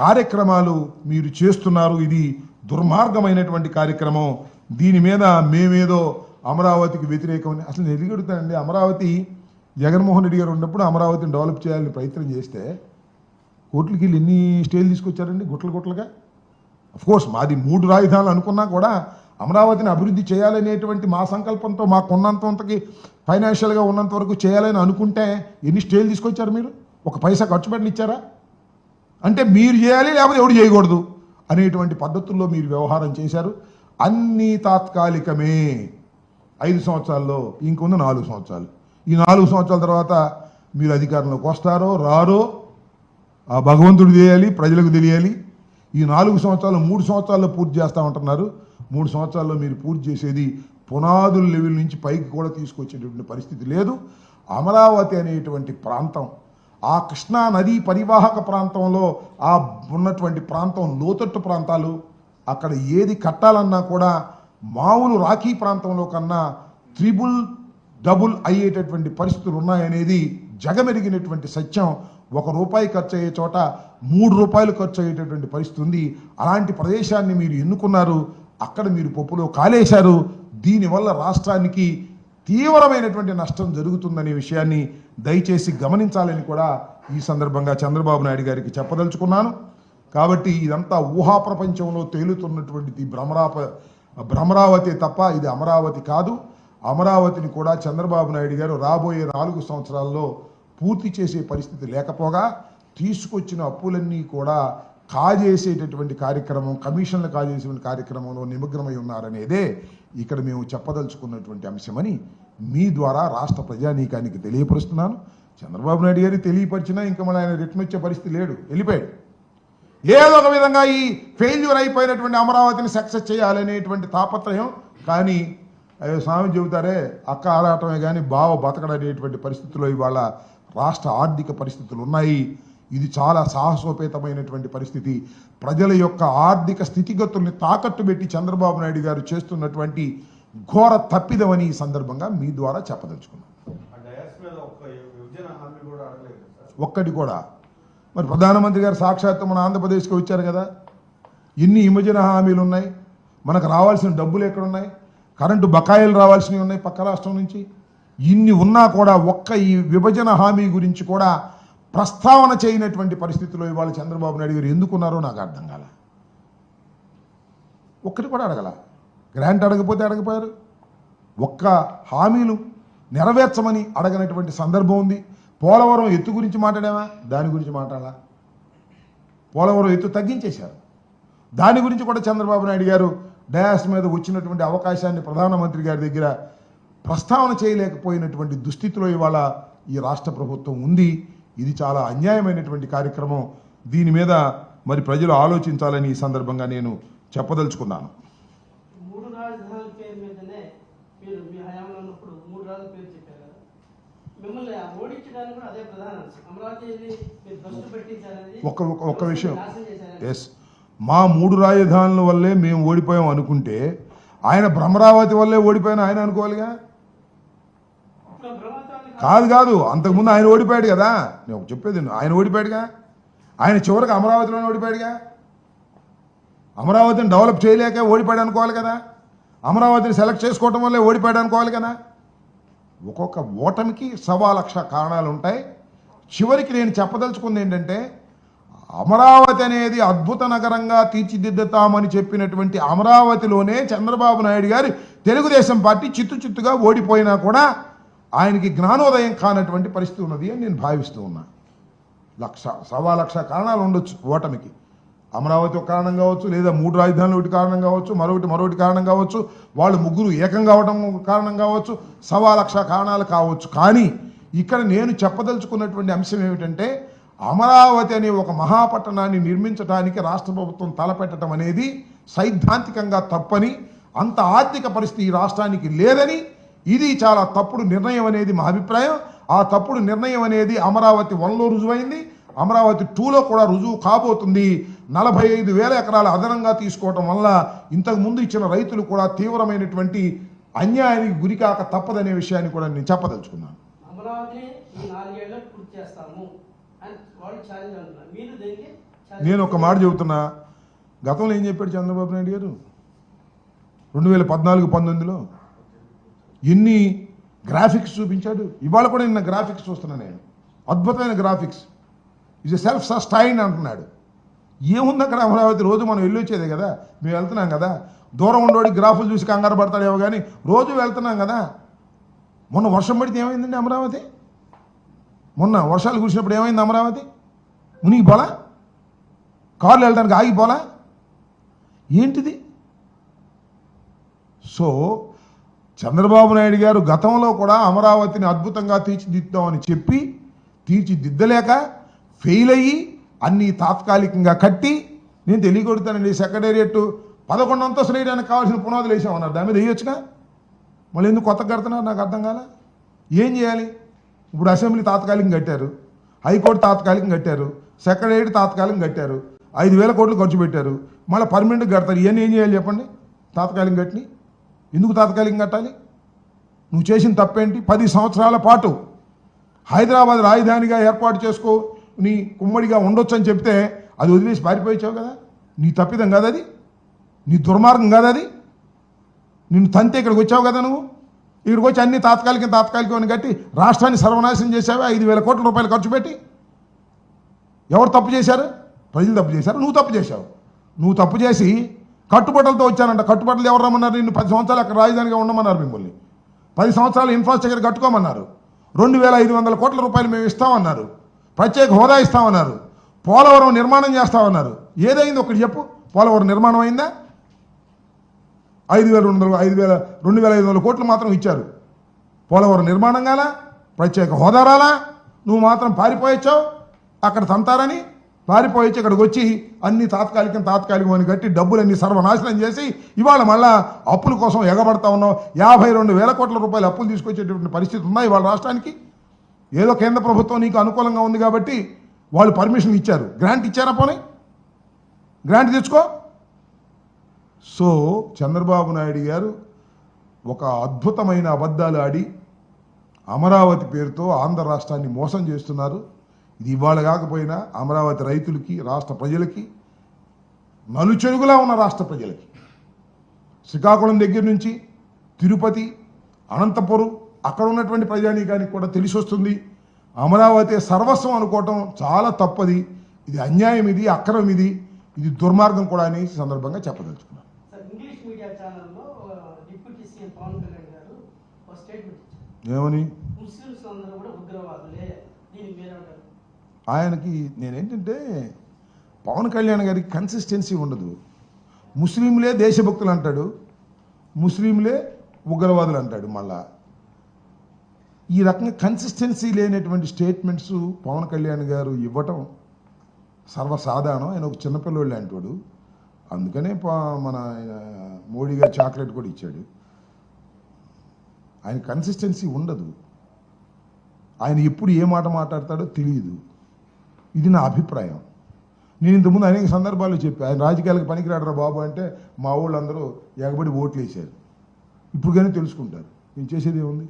కార్యక్రమాలు మీరు చేస్తున్నారు. ఇది దుర్మార్గమైనటువంటి కార్యక్రమం. దీని మీద మేమేదో అమరావతికి వ్యతిరేకమని అసలు ఎదిగెడుతానండి అమరావతి జగన్మోహన్ రెడ్డి గారు ఉన్నప్పుడు అమరావతిని డెవలప్ చేయాలని ప్రయత్నం చేస్తే కోట్లకి వెళ్ళి ఎన్ని స్టేలు తీసుకొచ్చారండి గుట్టలు గుట్లుగా కోర్స్ మాది మూడు రాజధానులు అనుకున్నా కూడా అమరావతిని అభివృద్ధి చేయాలనేటువంటి మా సంకల్పంతో మాకు ఉన్నంతకి ఫైనాన్షియల్గా ఉన్నంత వరకు చేయాలని అనుకుంటే ఎన్ని స్టేలు తీసుకొచ్చారు మీరు? ఒక పైసా ఖర్చు పెట్టని ఇచ్చారా అంటే మీరు చేయాలి లేకపోతే ఎవడు చేయకూడదు అనేటువంటి పద్ధతుల్లో మీరు వ్యవహారం చేశారు. అన్నీ తాత్కాలికమే. ఐదు సంవత్సరాల్లో ఇంకొంది నాలుగు సంవత్సరాలు. ఈ నాలుగు సంవత్సరాల తర్వాత మీరు అధికారంలోకి వస్తారో రారో ఆ భగవంతుడు తెలియాలి ప్రజలకు తెలియాలి. ఈ నాలుగు సంవత్సరాలు మూడు సంవత్సరాల్లో పూర్తి చేస్తామంటున్నారు. మూడు సంవత్సరాల్లో మీరు పూర్తి చేసేది పునాదుల లెవెల్ నుంచి పైకి కూడా తీసుకొచ్చేటువంటి పరిస్థితి లేదు. అమరావతి అనేటువంటి ప్రాంతం ఆ కృష్ణా నదీ పరివాహక ప్రాంతంలో ఆ ఉన్నటువంటి ప్రాంతం లోతట్టు ప్రాంతాలు అక్కడ ఏది కట్టాలన్నా కూడా మామూలు రాఖీ ప్రాంతంలో కన్నా త్రిబుల్ డబుల్ అయ్యేటటువంటి పరిస్థితులు ఉన్నాయనేది జగమెరిగినటువంటి సత్యం. ఒక రూపాయి ఖర్చు అయ్యే చోట మూడు రూపాయలు ఖర్చు అయ్యేటటువంటి పరిస్థితి ఉంది. అలాంటి ప్రదేశాన్ని మీరు ఎన్నుకున్నారు అక్కడ మీరు పప్పులో కాలేశారు. దీనివల్ల రాష్ట్రానికి తీవ్రమైనటువంటి నష్టం జరుగుతుందనే విషయాన్ని దయచేసి గమనించాలని కూడా ఈ సందర్భంగా చంద్రబాబు నాయుడు గారికి చెప్పదలుచుకున్నాను. కాబట్టి ఇదంతా ఊహా ప్రపంచంలో తేలుతున్నటువంటిది భ్రమరాప భ్రమరావతి తప్ప ఇది అమరావతి కాదు. అమరావతిని కూడా చంద్రబాబు నాయుడు గారు రాబోయే నాలుగు సంవత్సరాల్లో పూర్తి చేసే పరిస్థితి లేకపోగా తీసుకొచ్చిన అప్పులన్నీ కూడా కాజేసేటటువంటి కార్యక్రమం కమిషన్లు కాజేసేటువంటి కార్యక్రమంలో నిమగ్నమై ఉన్నారనేదే ఇక్కడ మేము చెప్పదలుచుకున్నటువంటి అంశమని మీ ద్వారా రాష్ట్ర ప్రజానీకానికి తెలియపరుస్తున్నాను. చంద్రబాబు నాయుడు గారికి తెలియపరిచినా ఇంకా మళ్ళీ ఆయన రిటర్న్ వచ్చే పరిస్థితి లేడు వెళ్ళిపోయాడు. ఏదో ఒక విధంగా ఈ ఫెయిల్యూర్ అయిపోయినటువంటి అమరావతిని సక్సెస్ చేయాలనేటువంటి తాపత్రయం కానీ అయ్యో స్వామి చెబుతారే అక్క ఆరాటమే కానీ బావ బతకడనేటువంటి పరిస్థితుల్లో ఇవాళ రాష్ట్ర ఆర్థిక పరిస్థితులు ఉన్నాయి. ఇది చాలా సాహసోపేతమైనటువంటి పరిస్థితి. ప్రజల యొక్క ఆర్థిక స్థితిగతుల్ని తాకట్టు పెట్టి చంద్రబాబు నాయుడు గారు చేస్తున్నటువంటి ఘోర తప్పిదమని ఈ సందర్భంగా మీ ద్వారా సార్. ఒక్కటి కూడా. మరి ప్రధానమంత్రి గారు సాక్షాత్తు మన ఆంధ్రప్రదేశ్కి వచ్చారు కదా. ఎన్ని విభజన హామీలు ఉన్నాయి? మనకు రావాల్సిన డబ్బులు ఎక్కడున్నాయి? కరెంటు బకాయిలు రావాల్సినవి ఉన్నాయి పక్క రాష్ట్రం నుంచి. ఇన్ని ఉన్నా కూడా ఒక్క ఈ విభజన హామీ గురించి కూడా ప్రస్తావన చేయనటువంటి పరిస్థితిలో ఇవాళ చంద్రబాబు నాయుడు గారు ఎందుకున్నారో నాకు అర్థం కాల. ఒక్కటి కూడా అడగల. గ్రాంట్ అడగపోతే అడగపోయారు. ఒక్క హామీలు నెరవేర్చమని అడగనటువంటి సందర్భం ఉంది. పోలవరం ఎత్తు గురించి మాట్లాడామా? దాని గురించి మాట్లాడాలా? పోలవరం ఎత్తు తగ్గించేశారు. దాని గురించి కూడా చంద్రబాబు నాయుడు గారు డయాస్ మీద వచ్చినటువంటి అవకాశాన్ని ప్రధానమంత్రి గారి దగ్గర ప్రస్తావన చేయలేకపోయినటువంటి దుస్థితిలో ఇవాళ ఈ రాష్ట్ర ప్రభుత్వం ఉంది. ఇది చాలా అన్యాయమైనటువంటి కార్యక్రమం. దీని మీద మరి ప్రజలు ఆలోచించాలని ఈ సందర్భంగా నేను చెప్పదలుచుకున్నాను. ఒక్క విషయం. ఎస్ మా మూడు రాజధానుల వల్లే మేము ఓడిపోయాం అనుకుంటే ఆయన భ్రమరావతి వల్లే ఓడిపోయాను ఆయన అనుకోవాలిగా? కాదు కాదు. అంతకుముందు ఆయన ఓడిపోయాడు కదా. నేను చెప్పేది ఆయన ఓడిపోయాడుగా? ఆయన చివరికి అమరావతిలోనే ఓడిపోయాడుగా? అమరావతిని డెవలప్ చేయలేక ఓడిపోయాడు అనుకోవాలి కదా? అమరావతిని సెలెక్ట్ చేసుకోవటం వల్లే ఓడిపోయాడు అనుకోవాలి కదా? ఒక్కొక్క ఓటమికి సవా లక్ష కారణాలు ఉంటాయి. చివరికి నేను చెప్పదలుచుకుంది ఏంటంటే అమరావతి అనేది అద్భుత నగరంగా తీర్చిదిద్దుతామని చెప్పినటువంటి అమరావతిలోనే చంద్రబాబు నాయుడు గారి తెలుగుదేశం పార్టీ చిత్తు చిత్తుగా ఓడిపోయినా కూడా ఆయనకి జ్ఞానోదయం కానటువంటి పరిస్థితి ఉన్నది అని నేను భావిస్తూ ఉన్నా. లక్ష సవా లక్ష కారణాలు ఉండొచ్చు ఓటమికి. అమరావతి ఒక కారణం కావచ్చు లేదా మూడు రాజధానులు ఒకటి కారణం కావచ్చు మరొకటి మరొకటి కారణం కావచ్చు వాళ్ళు ముగ్గురు ఏకం కావడం కారణం కావచ్చు సవా లక్ష కారణాలు కావచ్చు. కానీ ఇక్కడ నేను చెప్పదలుచుకున్నటువంటి అంశం ఏమిటంటే అమరావతి అనే ఒక మహాపట్టణాన్ని నిర్మించడానికి రాష్ట్ర ప్రభుత్వం తలపెట్టడం అనేది సైద్ధాంతికంగా తప్పని అంత ఆర్థిక పరిస్థితి ఈ రాష్ట్రానికి లేదని ఇది చాలా తప్పుడు నిర్ణయం అనేది మా అభిప్రాయం. ఆ తప్పుడు నిర్ణయం అనేది అమరావతి వన్లో రుజువైంది. అమరావతి టూలో కూడా రుజువు కాబోతుంది. నలభై ఐదు వేల ఎకరాల అదనంగా తీసుకోవటం వల్ల ఇంతకు ముందు ఇచ్చిన రైతులు కూడా తీవ్రమైనటువంటి అన్యాయానికి గురికాక తప్పదనే విషయాన్ని కూడా నేను చెప్పదలుచుకున్నాను. నేను ఒక మాట చెబుతున్నా. గతంలో ఏం చెప్పాడు చంద్రబాబు నాయుడు గారు? రెండు వేల పద్నాలుగు పంతొమ్మిదిలో? ఎన్ని గ్రాఫిక్స్ చూపించాడు. ఇవాళ కూడా నిన్న గ్రాఫిక్స్ చూస్తున్నా నేను. అద్భుతమైన గ్రాఫిక్స్ ఇది సెల్ఫ్ సస్టైన్ అంటున్నాడు. ఏముంది అక్కడ అమరావతి? రోజు మనం వెళ్ళి వచ్చేదే కదా? మేము వెళ్తున్నాం కదా? దూరం ఉండేవాడి గ్రాఫులు చూసి కంగారు పడతాడేమో కానీ రోజు వెళ్తున్నాం కదా? మొన్న వర్షం పడితే ఏమైందండి అమరావతి? మొన్న వర్షాలు కురిసినప్పుడు ఏమైంది అమరావతి? మునిగి పోలా కార్లు వెళ్ళడానికి ఆగిపోలా? ఏంటిది? సో చంద్రబాబు నాయుడు గారు గతంలో కూడా అమరావతిని అద్భుతంగా తీర్చిదిద్దామని చెప్పి తీర్చిదిద్దలేక ఫెయిల్ అయ్యి అన్నీ తాత్కాలికంగా కట్టి నేను తెలియకొడతానండి సెక్రటేరియట్ పదకొండు అంతస్తులు వేయడానికి కావాల్సిన పునాదులు వేసామన్నారు. దాని మీద వేయొచ్చుగా? మళ్ళీ ఎందుకు కొత్త కడుతున్నారు? నాకు అర్థం కాల? ఏం చేయాలి? ఇప్పుడు అసెంబ్లీ తాత్కాలికంగా కట్టారు. హైకోర్టు తాత్కాలికం కట్టారు. సెక్రటేరియట్ తాత్కాలికం కట్టారు. ఐదు వేల కోట్లు ఖర్చు పెట్టారు. మళ్ళీ పర్మనెంట్గా కడతారు. ఇవన్నీ ఏం చేయాలి చెప్పండి? తాత్కాలికం కట్టినాయి ఎందుకు తాత్కాలికం కట్టాలి? నువ్వు చేసిన తప్పేంటి? పది సంవత్సరాల పాటు హైదరాబాద్ రాజధానిగా ఏర్పాటు చేసుకో నీ కుమ్మడిగా ఉండొచ్చు అని చెప్తే అది వదిలేసి పారిపోయించావు కదా? నీ తప్పిదం కాదు అది. నీ దుర్మార్గం కాదు అది. నిన్ను తంతే ఇక్కడికి వచ్చావు కదా నువ్వు? ఇక్కడికి వచ్చి అన్ని తాత్కాలికం తాత్కాలికం అని కట్టి రాష్ట్రాన్ని సర్వనాశనం చేసావా ఐదు వేల కోట్ల రూపాయలు ఖర్చు పెట్టి? ఎవరు తప్పు చేశారు? ప్రజలు తప్పు చేశారు. నువ్వు తప్పు చేశావు. నువ్వు తప్పు చేసి కట్టుబట్టలతో వచ్చానంట. కట్టుబట్టలు ఎవరు రమ్మన్నారు? నిన్ను పది సంవత్సరాలు అక్కడ రాజధానిగా ఉండమన్నారు మిమ్మల్ని. పది సంవత్సరాలు ఇన్ఫ్రాస్ట్రక్చర్ కట్టుకోమన్నారు. రెండు వేల ఐదు వందల కోట్ల రూపాయలు మేము ఇస్తామన్నారు. ప్రత్యేక హోదా ఇస్తామన్నారు. పోలవరం నిర్మాణం చేస్తామన్నారు. ఏదైంది ఒకటి చెప్పు. పోలవరం నిర్మాణం అయిందా? ఐదు వేల రెండు ఐదు వేల రెండు వేల ఐదు వందల కోట్లు మాత్రం ఇచ్చారు. పోలవరం నిర్మాణం కాలా ప్రత్యేక హోదా రాలా? నువ్వు మాత్రం పారిపోయొచ్చావు. అక్కడ తంతారని పారిపోయొచ్చి ఇక్కడికి వచ్చి అన్ని తాత్కాలికం తాత్కాలికం అని కట్టి డబ్బులన్నీ సర్వనాశనం చేసి ఇవాళ మళ్ళా అప్పుల కోసం ఎగబడతా ఉన్నాం. యాభై రెండు వేల కోట్ల రూపాయలు అప్పులు తీసుకొచ్చేటువంటి పరిస్థితి ఉందా ఇవాళ రాష్ట్రానికి? ఏదో కేంద్ర ప్రభుత్వం నీకు అనుకూలంగా ఉంది కాబట్టి వాళ్ళు పర్మిషన్ ఇచ్చారు. గ్రాంట్ ఇచ్చారా పోనీ? గ్రాంట్ తెచ్చుకో. సో చంద్రబాబు నాయుడు గారు ఒక అద్భుతమైన అబద్ధాలు ఆడి అమరావతి పేరుతో ఆంధ్ర రాష్ట్రాన్ని మోసం చేస్తున్నారు. ఇది ఇవాళ కాకపోయినా అమరావతి రైతులకి రాష్ట్ర ప్రజలకి నలుచెరుగులా ఉన్న రాష్ట్ర ప్రజలకి. శ్రీకాకుళం దగ్గర నుంచి తిరుపతి అనంతపురం అక్కడ ఉన్నటువంటి ప్రజానీకానికి కూడా తెలిసి వస్తుంది అమరావతి సర్వస్వం అనుకోవటం చాలా తప్పది. ఇది అన్యాయం ఇది అక్రమం ఇది. ఇది దుర్మార్గం కూడా అని సందర్భంగా చెప్పదలుచుకున్నాను. సార్ ఇంగ్లీష్ మీడియా ఛానల్లో డిప్యూటీ సీఎం పవన్ కళ్యాణ్ గారు ఒక స్టేట్మెంట్ ఇచ్చారు ఏమని ముస్లిమ్స్ అందరూ కూడా ఉగ్రవాదులే దీనికి మీరేమంటారు ఆయనకి నేనేంటంటే పవన్ కళ్యాణ్ గారికి కన్సిస్టెన్సీ ఉండదు. ముస్లింలే దేశభక్తులు అంటాడు. ముస్లింలే ఉగ్రవాదులు అంటాడు మళ్ళా. ఈ రకంగా కన్సిస్టెన్సీ లేనటువంటి స్టేట్మెంట్స్ పవన్ కళ్యాణ్ గారు ఇవ్వటం సర్వసాధారణం. ఆయన ఒక చిన్నపిల్లోళ్ళు అంటాడు అందుకనే మన మోడీ గారు చాక్లెట్ కూడా ఇచ్చాడు. ఆయన కన్సిస్టెన్సీ ఉండదు. ఆయన ఎప్పుడు ఏ మాట మాట్లాడతాడో తెలియదు. ఇది నా అభిప్రాయం. నేను ఇంతకుముందు అనేక సందర్భాల్లో చెప్పి ఆయన రాజకీయాలకు పనికిరాడరా బాబు అంటే మా వాళ్ళందరూ ఎగబడి ఓట్లు వేశారు ఇప్పుడు కానీ తెలుసుకుంటారు. నేను చేసేది ఏముంది?